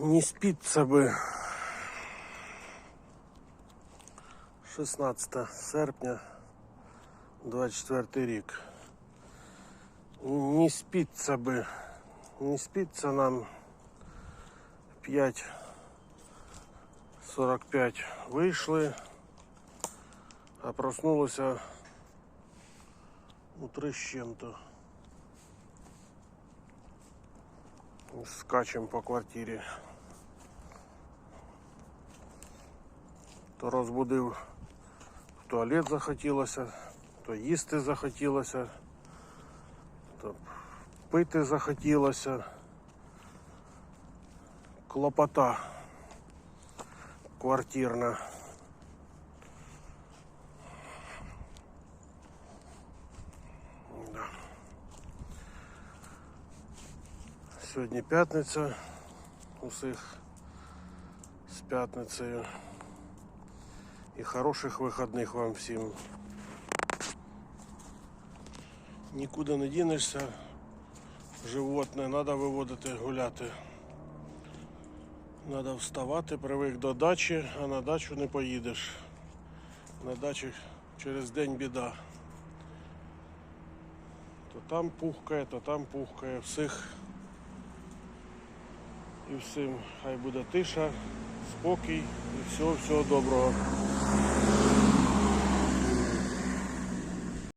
Не спится би. 16 серпня 24 рік. Не спиться би. Не спиться нам 5.45 вийшли, а проснулося у три з чим-то. Скачем по квартирі. То розбудив, в туалет захотілося, то їсти захотілося, то пити захотілося. Клопота квартирна. Да. Сьогодні п'ятниця. Усіх з п'ятницею. І хороших вихідних вам всім. Нікуди не дінешся. Животне треба виводити гуляти. Треба вставати, привик до дачі, а на дачу не поїдеш. На дачі через день біда. То там пухкає, то там пухкає. Всіх і всім хай буде тиша, спокій і всього, всього доброго.